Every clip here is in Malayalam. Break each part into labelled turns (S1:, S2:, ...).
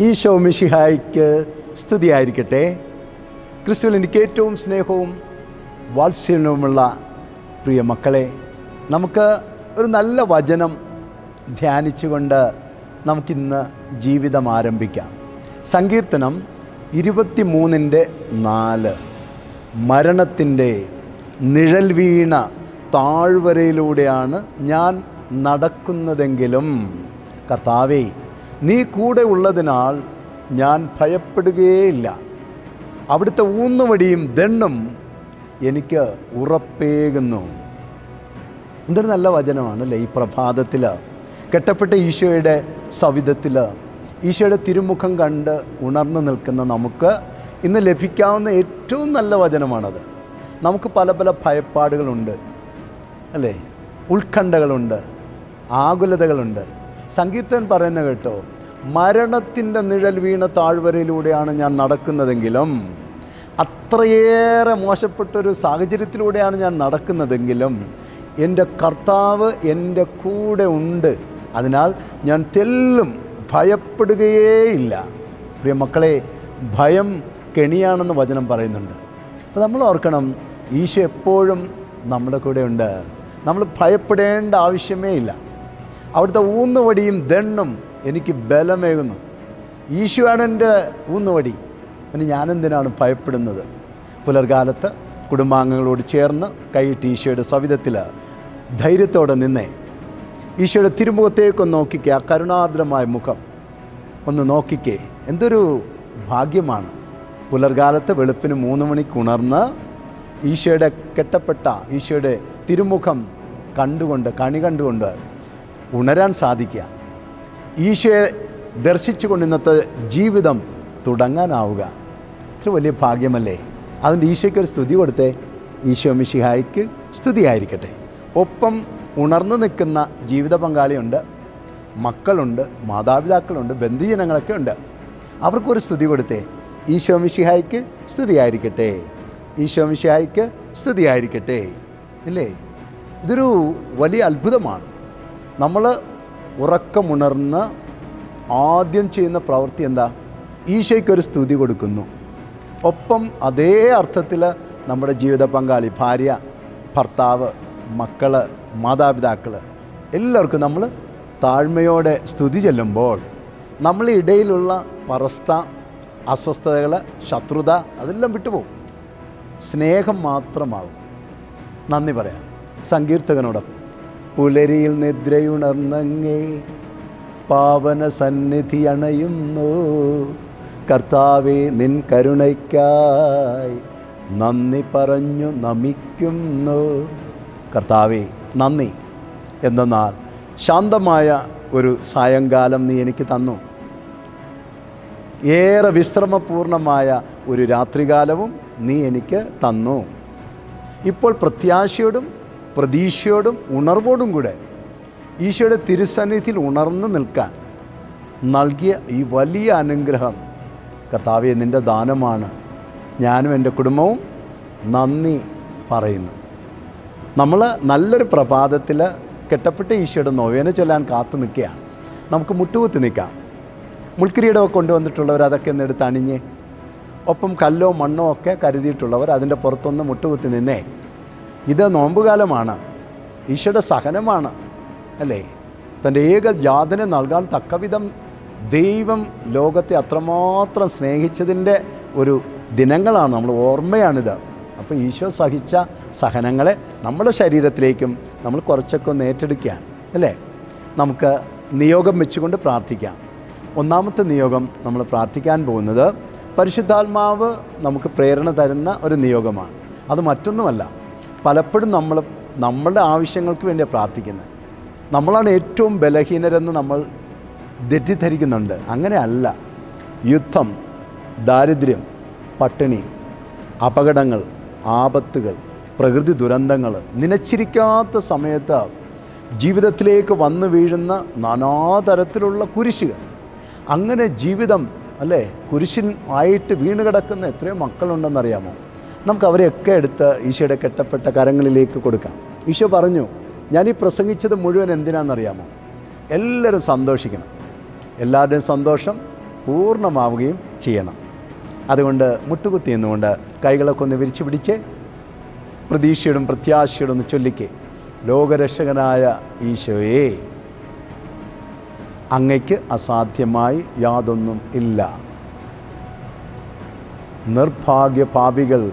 S1: ഈശോ മിഷിഹായിക്ക് സ്തുതിയായിരിക്കട്ടെ. ക്രിസ്തുവിൽ എനിക്ക് ഏറ്റവും സ്നേഹവും വാത്സല്യവുമുള്ള പ്രിയ മക്കളെ നമുക്ക് ഒരു നല്ല വചനം ധ്യാനിച്ചുകൊണ്ട് നമുക്കിന്ന് ജീവിതം ആരംഭിക്കാം. സങ്കീർത്തനം ഇരുപത്തി മൂന്നിന്റെ നാല്. മരണത്തിന്റെ നിഴൽ വീണ താഴ്വരയിലൂടെയാണ് ഞാൻ നടക്കുന്നതെങ്കിലും. കർത്താവേ നീ കൂടെ ഉള്ളതിനാൽ ഞാൻ ഭയപ്പെടുകയേയില്ല. അവിടുത്തെ ഊന്നുവടിയും ദണ്ണും എനിക്ക് ഉറപ്പേകുന്നു. എന്തൊരു നല്ല വചനമാണല്ലേ ഈ പ്രഭാതത്തിൽ കെട്ടപ്പെട്ട ഈശോയുടെ സവിധത്തിൽ ഈശോയുടെ തിരുമുഖം കണ്ട് ഉണർന്നു നിൽക്കുന്ന നമുക്ക് ഇന്ന് ലഭിക്കാവുന്ന ഏറ്റവും നല്ല വചനമാണത്. നമുക്ക് പല പല ഭയപ്പാടുകളുണ്ട്. അല്ലേ? ഉത്കണ്ഠകളുണ്ട്. ആകുലതകളുണ്ട്. സങ്കീർത്തൻ പറയുന്ന കേട്ടോ മരണത്തിന്റെ നിഴൽ വീണ താഴ്വരയിലൂടെയാണ് ഞാൻ നടക്കുന്നതെങ്കിലും അത്രയേറെ മോശപ്പെട്ടൊരു സാഹചര്യത്തിലൂടെയാണ് ഞാൻ നടക്കുന്നതെങ്കിലും എന്റെ കർത്താവ് എന്റെ കൂടെ ഉണ്ട്. അതിനാൽ ഞാൻ തെല്ലും ഭയപ്പെടുകയേയില്ല. പ്രിയ മക്കളെ ഭയം കെണിയാണെന്ന് വചനം പറയുന്നുണ്ട്. അപ്പോൾ നമ്മൾ ഓർക്കണം ഈശോ എപ്പോഴും നമ്മുടെ കൂടെ ഉണ്ട്. നമ്മൾ ഭയപ്പെടേണ്ട ആവശ്യമേ ഇല്ല. അവിടുത്തെ ഊന്നുവടിയും ദണ്ണും എനിക്ക് ബലമേകുന്നു. ഈശോയാണ് എന്റെ ഊന്നുവടി. പിന്നെ ഞാനെന്തിനാണ് ഭയപ്പെടുന്നത്? പുലർകാലത്ത് കുടുംബാംഗങ്ങളോട് ചേർന്ന് കൈയിട്ട് ഈശോയുടെ സവിധത്തിൽ ധൈര്യത്തോടെ നിന്നേ. ഈശോയുടെ തിരുമുഖത്തേക്കൊന്ന് നോക്കിക്കേ ആ കരുണാർദ്രമായ മുഖം. ഒന്ന് നോക്കിക്കേ എന്തൊരു ഭാഗ്യമാണ്. പുലർകാലത്ത് വെളുപ്പിന് മൂന്ന് മണിക്ക് ഉണർന്ന് ഈശോയുടെ കെട്ടപ്പെട്ട ഈശോയുടെ തിരുമുഖം കണ്ടുകൊണ്ട് കണി കണ്ടുകൊണ്ട് ഉണരാൻ സാധിക്കുക. ഈശോയെ ദർശിച്ചുകൊണ്ട് ഇന്നത്തെ ജീവിതം തുടങ്ങാനാവുക. ഇത്ര വലിയ ഭാഗ്യമല്ലേ? അതുകൊണ്ട് ഈശോയ്ക്ക് ഒരു സ്തുതി കൊടുത്തേ. ഈശോ മിഷിഹായ്ക്ക് സ്തുതിയായിരിക്കട്ടെ. ഒപ്പം ഉണർന്നു നിൽക്കുന്ന ജീവിത പങ്കാളിയുണ്ട്. മക്കളുണ്ട് മാതാപിതാക്കളുണ്ട് ബന്ധുജനങ്ങളൊക്കെ ഉണ്ട്. അവർക്കൊരു സ്തുതി കൊടുത്തേ. ഈശോ മിഷിഹായ്ക്ക് സ്തുതിയായിരിക്കട്ടെ. ഈശോ മിഷിഹായ്ക്ക് സ്തുതിയായിരിക്കട്ടെ. ഇല്ലേ? ഇതൊരു വലിയ അത്ഭുതമാണ്. നമ്മൾ ഉറക്കമുണർന്ന് ആദ്യം ചെയ്യുന്ന പ്രവൃത്തി എന്താ? ഈശോയ്ക്കൊരു സ്തുതി കൊടുക്കുന്നു. ഒപ്പം അതേ അർത്ഥത്തിൽ നമ്മുടെ ജീവിത പങ്കാളി ഭാര്യ ഭർത്താവ് മക്കൾ മാതാപിതാക്കൾ എല്ലാവർക്കും നമ്മൾ താഴ്മയോടെ സ്തുതി ചെല്ലുമ്പോൾ നമ്മളിടയിലുള്ള പരസ്ഥ അസ്വസ്ഥതകൾ ശത്രുത അതെല്ലാം വിട്ടുപോകും. സ്നേഹം മാത്രമാകും നന്ദി പറയാം. സങ്കീർത്തകനോടൊപ്പം. പുലരിയിൽ നിദ്രയുണർന്നങ്ങേ പാവന സന്നിധി അണയുന്നു. കർത്താവെ നിൻ കരുണയ്ക്കായി നന്ദി പറഞ്ഞു നമിക്കുന്നു. കർത്താവെ നന്ദി. എന്തെന്നാൽ ശാന്തമായ ഒരു സായങ്കാലം നീ എനിക്ക് തന്നു. ഏറെ വിശ്രമപൂർണമായ ഒരു രാത്രികാലവും നീ എനിക്ക് തന്നു. ഇപ്പോൾ പ്രത്യാശയോടും പ്രതീക്ഷയോടും ഉണർവോടും കൂടെ ഈശോയുടെ തിരുസന്നിധിയിൽ ഉണർന്നു നിൽക്കാൻ നൽകിയ ഈ വലിയ അനുഗ്രഹം കർത്താവെ നിന്റെ ദാനമാണ്. ഞാനും എന്റെ കുടുംബവും നന്ദി പറയുന്നു. നമ്മൾ നല്ലൊരു പ്രഭാതത്തിൽ കെട്ടപ്പെട്ട ഈശോയുടെ നൊവേന ചൊല്ലാൻ കാത്തു നിൽക്കുകയാണ്. നമുക്ക് മുട്ടുകുത്തി നിൽക്കാം. മുൾക്കിരീടമൊക്കെ കൊണ്ടുവന്നിട്ടുള്ളവർ അതൊക്കെ ഒന്ന് എടുത്ത് അണിഞ്ഞ് ഒപ്പം കല്ലോ മണ്ണോ ഒക്കെ കരുതിയിട്ടുള്ളവർ അതിന്റെ പുറത്തൊന്ന് മുട്ടുകുത്തി നിന്നേ. ഇത് നോമ്പുകാലമാണ്. ഈശോയുടെ സഹനമാണ് അല്ലേ? തന്റെ ഏക ജാതനെ നൽകാൻ തക്കവിധം ദൈവം ലോകത്തെ അത്രമാത്രം സ്നേഹിച്ചതിന്റെ ഒരു ദിനങ്ങളാണ് നമ്മൾ ഓർമ്മയാണിത്. അപ്പോൾ ഈശോ സഹിച്ച സഹനങ്ങളെ നമ്മുടെ ശരീരത്തിലേക്കും നമ്മൾ കുറച്ചൊക്കെ ഒന്ന് ഏറ്റെടുക്കുകയാണ് അല്ലേ? നമുക്ക് നിയോഗം വെച്ചുകൊണ്ട് പ്രാർത്ഥിക്കാം. ഒന്നാമത്തെ നിയോഗം നമ്മൾ പ്രാർത്ഥിക്കാൻ പോകുന്നത് പരിശുദ്ധാത്മാവ് നമുക്ക് പ്രേരണ തരുന്ന ഒരു നിയോഗമാണ്. അത് മറ്റൊന്നുമല്ല പലപ്പോഴും നമ്മൾ നമ്മളുടെ ആവശ്യങ്ങൾക്ക് വേണ്ടിയാണ് പ്രാർത്ഥിക്കുന്നത്. നമ്മളാണ് ഏറ്റവും ബലഹീനരെന്ന് നമ്മൾ തെറ്റിദ്ധരിക്കുന്നുണ്ട്. അങ്ങനെയല്ല. യുദ്ധം ദാരിദ്ര്യം പട്ടിണി അപകടങ്ങൾ ആപത്തുകൾ പ്രകൃതി ദുരന്തങ്ങൾ നനച്ചിരിക്കാത്ത സമയത്ത് ജീവിതത്തിലേക്ക് വന്നു വീഴുന്ന നാനാതരത്തിലുള്ള കുരിശുകൾ. അങ്ങനെ ജീവിതം അല്ലേ? കുരിശിൻ ആയിട്ട് വീണ് കിടക്കുന്ന എത്രയോ മക്കളുണ്ടെന്നറിയാമോ? നമുക്ക് അവരെയൊക്കെ എടുത്ത് ഈശോയുടെ കെട്ടപ്പെട്ട കരങ്ങളിലേക്ക് കൊടുക്കാം. ഈശോ പറഞ്ഞു ഞാൻ ഈ പ്രസംഗിച്ചത് മുഴുവൻ എന്തിനാണെന്നറിയാമോ? എല്ലാവരും സന്തോഷിക്കണം. എല്ലാവരുടെയും സന്തോഷം പൂർണമാവുകയും ചെയ്യണം. അതുകൊണ്ട് മുട്ടുകുത്തി എന്നുകൊണ്ട് കൈകളൊക്കെ ഒന്ന് വിരിച്ചു പിടിച്ച് പ്രതീക്ഷയോടും പ്രത്യാശയോടും ഒന്ന് ചൊല്ലിക്കേ. ലോകരക്ഷകനായ ഈശോയെ അങ്ങയ്ക്ക് അസാധ്യമായി യാതൊന്നും ഇല്ല. നിർഭാഗ്യ പാപികൾ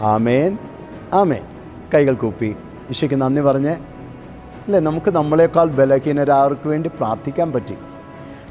S1: ആമേൻ. ആമേൻ. കൈകൾ കൂപ്പി. ഈശോയ്ക്ക് നന്ദി പറഞ്ഞ് അല്ലേ നമുക്ക് നമ്മളെക്കാൾ ബലഹീനരാർക്ക് വേണ്ടി പ്രാർത്ഥിക്കാൻ പറ്റി.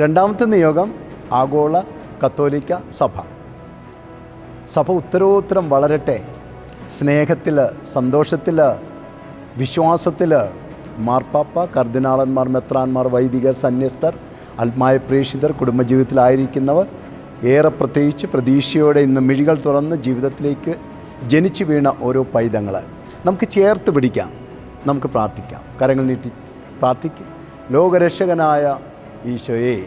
S1: രണ്ടാമത്തെ നിയോഗം ആഗോള കത്തോലിക്ക സഭ. സഭ ഉത്തരോത്തരം വളരട്ടെ. സ്നേഹത്തിൽ സന്തോഷത്തിൽ വിശ്വാസത്തിൽ മാർപ്പാപ്പ കർദിനാളന്മാർ മെത്രാന്മാർ വൈദിക സന്യസ്തർ ആത്മായ പ്രേക്ഷിതർ കുടുംബജീവിതത്തിലായിരിക്കുന്നവർ ഏറെ പ്രത്യേകിച്ച് പ്രതീക്ഷയോടെ ഇന്ന് മിഴികൾ തുറന്ന് ജീവിതത്തിലേക്ക് ജനിച്ചു വീണ ഓരോ പൈതങ്ങൾ നമുക്ക് ചേർത്ത് പിടിക്കാം നമുക്ക് പ്രാർത്ഥിക്കാം. കരങ്ങൾ നീട്ടി പ്രാർത്ഥിക്കും. ലോകരക്ഷകനായ ഈശോയെ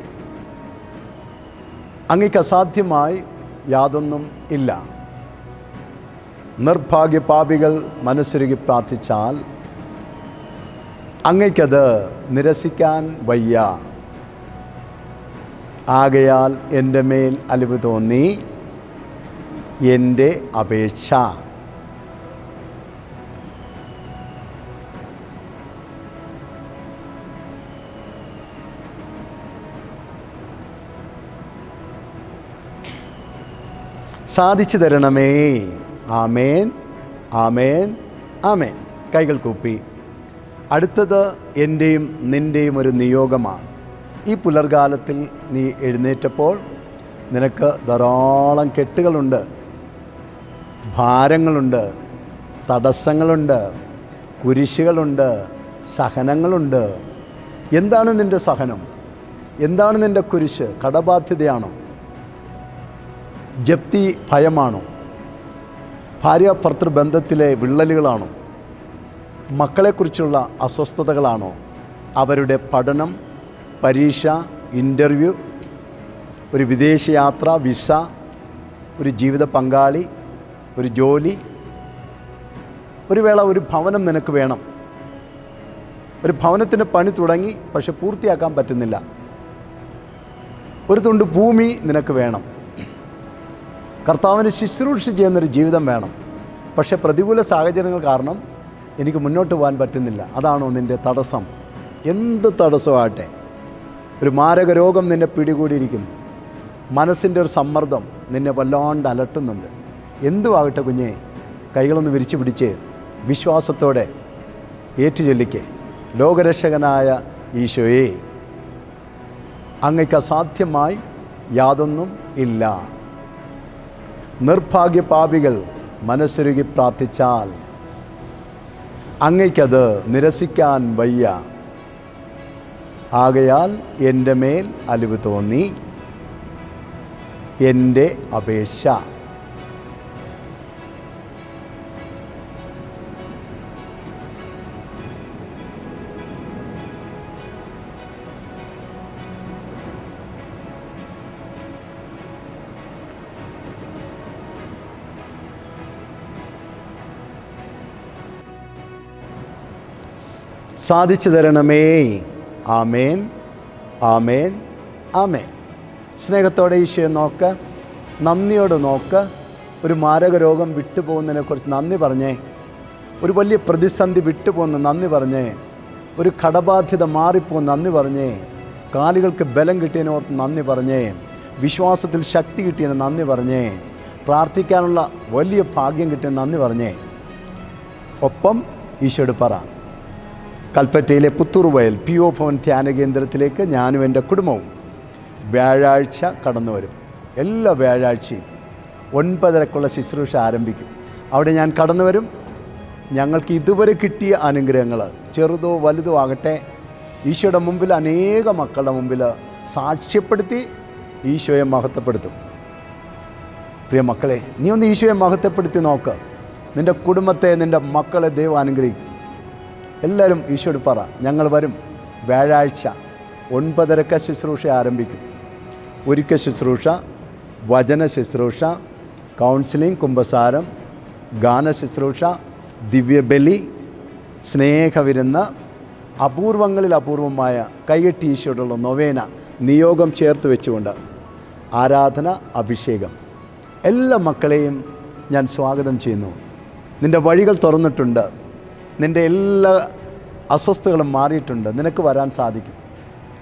S1: അങ്ങക്ക് അസാധ്യമായി യാതൊന്നും ഇല്ല. നിർഭാഗ്യ പാപികൾ മനസ്സുരുകി പ്രാർത്ഥിച്ചാൽ അങ്ങയ്ക്കത് നിരസിക്കാൻ വയ്യ. ആകയാൽ എന്റെ മേൽ അലിവ് തോന്നി. എന്റെ അപേക്ഷ. സാധിച്ചു തരണമേ. ആമേൻ ആമേൻ ആമേൻ. കൈകൾ കൂപ്പി. അടുത്തത് എന്റെയും നിന്റെയും ഒരു നിയോഗമാണ്. ഈ പുലർകാലത്തിൽ നീ എഴുന്നേറ്റപ്പോൾ നിനക്ക് ധാരാളം കെട്ടുകളുണ്ട്. ഭാരങ്ങളുണ്ട് തടസ്സങ്ങളുണ്ട് കുരിശുകളുണ്ട് സഹനങ്ങളുണ്ട്. എന്താണ് നിന്റെ സഹനം? എന്താണ് നിന്റെ കുരിശ്? കടബാധ്യതയാണോ? ജപ്തി ഭയമാണോ? ഭാര്യ ഭർത്തൃബന്ധത്തിലെ വിള്ളലുകളാണോ? മക്കളെക്കുറിച്ചുള്ള അസ്വസ്ഥതകളാണോ? അവരുടെ പഠനം പരീക്ഷ ഇന്റർവ്യൂ ഒരു വിദേശയാത്ര വിസ ഒരു ജീവിത പങ്കാളി ഒരു ജോലി ഒരു വേള ഒരു ഭവനം നിനക്ക് വേണം. ഒരു ഭവനത്തിന്റെ പണി തുടങ്ങി പക്ഷെ പൂർത്തിയാക്കാൻ പറ്റുന്നില്ല. ഒരു തുണ്ട് ഭൂമി നിനക്ക് വേണം. കർത്താവിന് ശുശ്രൂഷ ചെയ്യുന്നൊരു ജീവിതം വേണം. പക്ഷെ പ്രതികൂല സാഹചര്യങ്ങൾ കാരണം എനിക്ക് മുന്നോട്ട് പോകാൻ പറ്റുന്നില്ല. അതാണോ നിന്റെ തടസ്സം? എന്ത് തടസ്സമാകട്ടെ ഒരു മാരക രോഗം നിന്നെ പിടികൂടിയിരിക്കുന്നു. മനസ്സിന്റെ ഒരു സമ്മർദ്ദം നിന്നെ വല്ലാണ്ട് അലട്ടുന്നുണ്ട്. എന്തുവാകട്ടെ കുഞ്ഞെ? കൈകളൊന്ന് വിരിച്ചു പിടിച്ച് വിശ്വാസത്തോടെ ഏറ്റുചൊല്ലിക്ക്. ലോകരക്ഷകനായ ഈശോയെ അങ്ങയ്ക്ക് അസാധ്യമായി യാതൊന്നും ഇല്ല. നിർഭാഗ്യ പാപികൾ മനസ്സൊരുകി പ്രാർത്ഥിച്ചാൽ അങ്ങയ്ക്കത് നിരസിക്കാൻ വയ്യ. ആകയാൽ എന്റെ മേൽ അലിവ് തോന്നി. എന്റെ അപേക്ഷ. സാധിച്ചു തരണമേ. ആമേൻ. ആമേൻ. ആമേൻ. സ്നേഹത്തോടെ ഈശോയെ നോക്ക്. നന്ദിയോട് നോക്ക്. ഒരു മാരക രോഗം വിട്ടുപോകുന്നതിനെക്കുറിച്ച് നന്ദി പറഞ്ഞേ. ഒരു വലിയ പ്രതിസന്ധി വിട്ടുപോകുന്ന നന്ദി പറഞ്ഞേ. ഒരു കടബാധ്യത മാറിപ്പോകുന്ന നന്ദി പറഞ്ഞേ. കാലുകൾക്ക് ബലം കിട്ടിയതിനോർത്ത് നന്ദി പറഞ്ഞേ. വിശ്വാസത്തിൽ ശക്തി കിട്ടിയതിന് നന്ദി പറഞ്ഞേ. പ്രാർത്ഥിക്കാനുള്ള വലിയ ഭാഗ്യം കിട്ടിയ നന്ദി പറഞ്ഞേ. ഒപ്പം ഈശോയോട് പറ. കൽപ്പറ്റയിലെ പുത്തൂർ വയൽ പി ഒ ഭവൻ ധ്യാന കേന്ദ്രത്തിലേക്ക് ഞാനും എന്റെ കുടുംബവും വ്യാഴാഴ്ച കടന്നു വരും. എല്ലാ വ്യാഴാഴ്ചയും ഒൻപതരക്കുള്ള ശുശ്രൂഷ ആരംഭിക്കും. അവിടെ ഞാൻ കടന്നു വരും. ഞങ്ങൾക്ക് ഇതുവരെ കിട്ടിയ അനുഗ്രഹങ്ങൾ ചെറുതോ വലുതോ ആകട്ടെ. ഈശോയുടെ മുമ്പിൽ അനേക മക്കളുടെ മുമ്പിൽ സാക്ഷ്യപ്പെടുത്തി ഈശോയെ മഹത്വപ്പെടുത്തും. പ്രിയ മക്കളെ നീ ഒന്ന് ഈശോയെ മഹത്വപ്പെടുത്തി നോക്ക്. നിന്റെ കുടുംബത്തെ നിന്റെ മക്കളെ ദൈവം അനുഗ്രഹിക്കും. എല്ലാവരും ഈശോട് പറ ഞങ്ങൾ വരും. വ്യാഴാഴ്ച ഒൻപതരക്ക ശുശ്രൂഷ ആരംഭിക്കും. ഒരുക്ക ശുശ്രൂഷ വചന ശുശ്രൂഷ കൗൺസിലിംഗ് കുംഭസാരം ഗാന ശുശ്രൂഷ ദിവ്യബലി സ്നേഹവിരുന്ന് അപൂർവങ്ങളിൽ അപൂർവമായ കൈയെട്ടി ഈശോടുള്ള നൊവേന നിയോഗം ചേർത്ത് വെച്ചുകൊണ്ട് ആരാധന അഭിഷേകം. എല്ലാ മക്കളെയും ഞാൻ സ്വാഗതം ചെയ്യുന്നു. നിന്റെ വഴികൾ തുറന്നിട്ടുണ്ട്. നിന്റെ എല്ലാ അസ്വസ്ഥതകളും മാറിയിട്ടുണ്ട്. നിനക്ക് വരാൻ സാധിക്കും.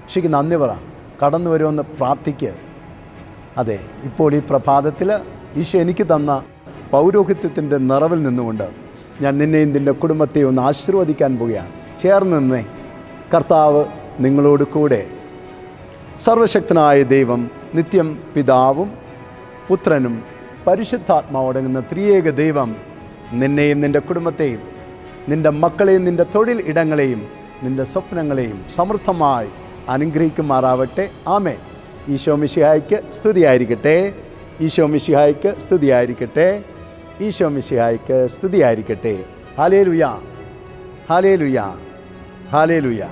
S1: ശരിക്കും നന്ദി പറ. കടന്നു വരുമെന്ന് പ്രാർത്ഥിക്കുക അതെ ഇപ്പോൾ ഈ പ്രഭാതത്തിൽ ഈശോ എനിക്ക് തന്ന പൗരോഹിത്യത്തിന്റെ നിറവിൽ നിന്നുകൊണ്ട് ഞാൻ നിന്നെയും നിന്റെ കുടുംബത്തെയും ഒന്ന് ആശീർവദിക്കാൻ പോവുകയാണ്. ചേർന്ന് നിന്നേ. കർത്താവ് നിങ്ങളോട് കൂടെ. സർവശക്തനായ ദൈവം നിത്യം പിതാവും പുത്രനും പരിശുദ്ധാത്മാവടങ്ങുന്ന ത്രിയേക ദൈവം നിന്നെയും നിന്റെ കുടുംബത്തെയും നിന്റെ മക്കളെയും നിന്റെ തൊഴിൽ ഇടങ്ങളെയും നിന്റെ സ്വപ്നങ്ങളെയും സമൃദ്ധമായി അനുഗ്രഹിക്കുമാറാവട്ടെ. ആമേ ഈശോ മിഷിഹായ്ക്ക് സ്തുതിയായിരിക്കട്ടെ. ഈശോ മിഷിഹായ്ക്ക് സ്തുതിയായിരിക്കട്ടെ. ഈശോ മിഷിഹായ്ക്ക് സ്തുതിയായിരിക്കട്ടെ. ഹാലേ ലുയാ ഹാലേ ലുയാ ഹാലേ ലുയാ